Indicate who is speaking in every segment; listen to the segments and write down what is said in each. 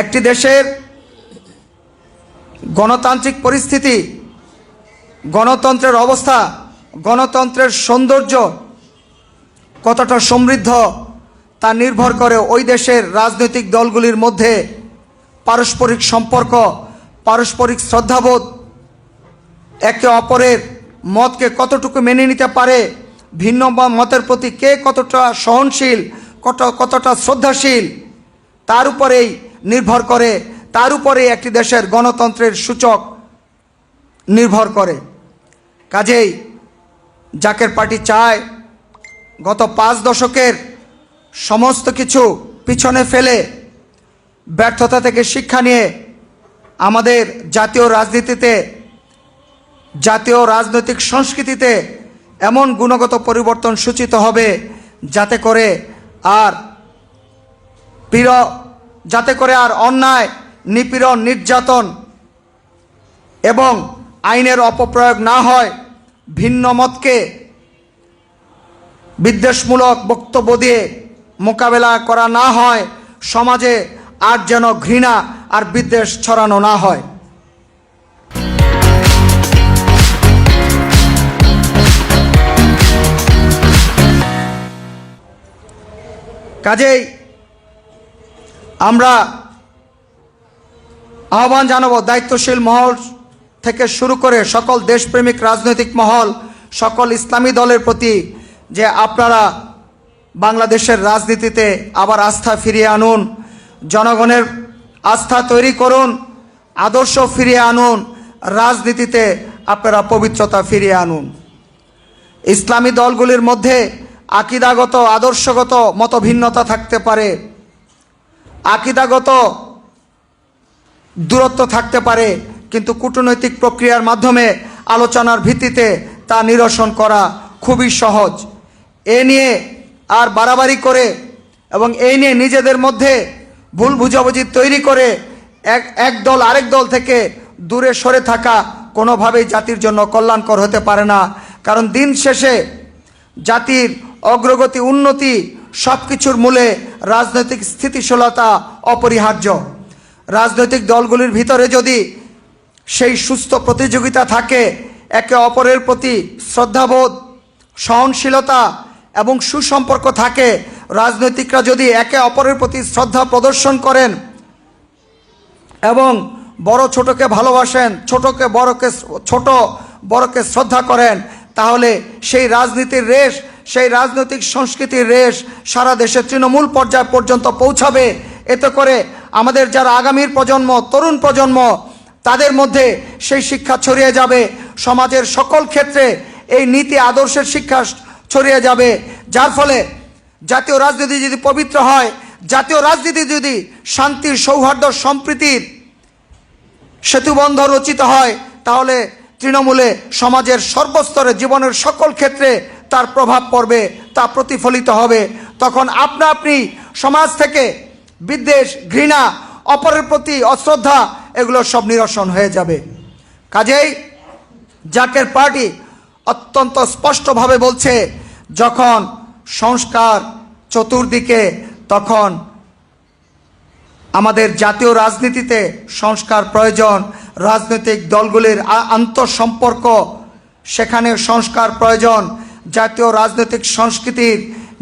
Speaker 1: একটি দেশের গণতান্ত্রিক পরিস্থিতি, গণতন্ত্রের অবস্থা, গণতন্ত্রের সৌন্দর্য কতটা সমৃদ্ধ তা নির্ভর করে ওই দেশের রাজনৈতিক দলগুলির মধ্যে পারস্পরিক সম্পর্ক, পারস্পরিক শ্রদ্ধাবোধ, একে অপরের মতকে কতটুকু মেনে নিতে পারে, ভিন্ন মতের প্রতি কে কতটা সহনশীল, কত, কতটা শ্রদ্ধাশীল, তার উপরেই নির্ভর করে, তার উপরেই একটি দেশের গণতন্ত্রের সূচক নির্ভর করে। কাজেই জাকের পার্টি চায় গত পাঁচ দশকের সমস্ত কিছু পিছনে ফেলে ব্যর্থতা থেকে শিক্ষা নিয়ে আমাদের জাতীয় রাজনীতিতে, জাতীয় রাজনৈতিক সংস্কৃতিতে এমন গুণগত পরিবর্তন সূচিত হবে যাতে করে আর পীড় যাতে করে আর অন্যায়, নিপীড়ন, নির্যাতন এবং আইনের অপপ্রয়োগ না হয়, ভিন্ন মতকে বিদ্বেষমূলক বক্তব্য দিয়ে মোকাবেলা করা না হয়, সমাজে আর যেন ঘৃণা আর বিদ্বেষ ছড়ানো না হয়। কাজেই আমরা আহ্বান জানাব দায়িত্বশীল মহল থেকে শুরু করে সকল দেশপ্রেমিক রাজনৈতিক মহল, সকল ইসলামী দলের প্রতি যে আপনারা বাংলাদেশের রাজনীতিতে আবার আস্থা ফিরিয়ে আনুন, জনগণের আস্থা তৈরি করুন, আদর্শ ফিরিয়ে আনুন, রাজনীতিতে আপনারা পবিত্রতা ফিরিয়ে আনুন। ইসলামী দলগুলির মধ্যে আকিদাগত, আদর্শগত মতভিন্নতা থাকতে পারে। আকিদাগত দূরত্ব থাকতে পারে, কিন্তু কূটনৈতিক প্রক্রিয়ার মাধ্যমে আলোচনার ভিত্তিতে তা নিরসন করা খুবই সহজ। এ নিয়ে আর বাড়াবাড়ি করে এবং এই নিয়ে নিজেদের মধ্যে ভুল বুঝাবুঝি তৈরি করে এক এক দল আরেক দল থেকে দূরে সরে থাকা কোনোভাবেই জাতির জন্য কল্যাণকর হতে পারে না। কারণ দিন শেষে জাতির অগ্রগতি, উন্নতি সব কিছুর মূলে রাজনৈতিক স্থিতিশীলতা অপরিহার্য। রাজনৈতিক দলগুলির ভিতরে যদি সেই সুস্থ প্রতিযোগিতা থাকে, একে অপরের প্রতি শ্রদ্ধাবোধ, সহনশীলতা এবং সুসম্পর্ক থাকে, রাজনৈতিকরা যদি একে অপরের প্রতি শ্রদ্ধা প্রদর্শন করেন এবং বড় ছোটকে ভালোবাসেন, ছোটকে বড়কে ছোট, বড়কে শ্রদ্ধা করেন, তাহলে সেই রাজনীতির রেশ সেই রাজনৈতিক সংস্কৃতির রেশ সারা দেশে তৃণমূল পর্যায় পর্যন্ত পৌঁছাবে। এতে করে আমাদের যারা আগামীর প্রজন্ম, তরুণ প্রজন্ম, তাদের মধ্যে সেই শিক্ষা ছড়িয়ে যাবে। সমাজের সকল ক্ষেত্রে এই নীতি আদর্শের শিক্ষা ছড়িয়ে যাবে। যার ফলে জাতীয় রাজনীতি যদি পবিত্র হয়, জাতীয় রাজনীতি যদি শান্তির সৌহার্দ্য সম্প্রীতির সেতুবন্ধ রচিত হয়, তাহলে তৃণমূলে সমাজের সর্বস্তরে জীবনের সকল ক্ষেত্রে তার প্রভাব পড়বে, তা প্রতিফলিত হবে। তখন আপনা আপনি সমাজ থেকে বিদ্বেষ, ঘৃণা, অপরের প্রতি অশ্রদ্ধা, এগুলো সব নিরসন হয়ে যাবে। কাজেই জাকের পার্টি অত্যন্ত স্পষ্টভাবে বলছে, যখন সংস্কার চতুর্দিকে, তখন আমাদের জাতীয় রাজনীতিতে সংস্কার প্রয়োজন। রাজনৈতিক দলগুলির আন্তঃসম্পর্ক, সেখানে সংস্কার প্রয়োজন। জাতীয় রাজনৈতিক সংস্কৃতির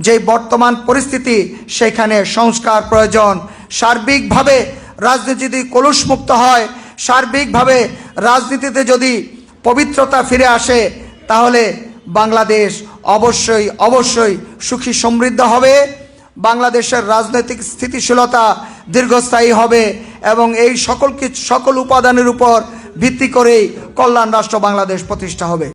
Speaker 1: যে বর্তমান পরিস্থিতি, সেখানে সংস্কার প্রয়োজন। সার্বিকভাবে রাজনীতি যদি কলুষমুক্ত হয়, সার্বিকভাবে রাজনীতিতে যদি পবিত্রতা ফিরে আসে, তাহলে বাংলাদেশ অবশ্যই অবশ্যই সুখী সমৃদ্ধ হবে। বাংলাদেশের রাজনৈতিক স্থিতিশীলতা দীর্ঘস্থায়ী হবে এবং এই সকল সকল উপাদানের উপর ভিত্তি করেই কল্যাণ রাষ্ট্র বাংলাদেশ প্রতিষ্ঠা হবে।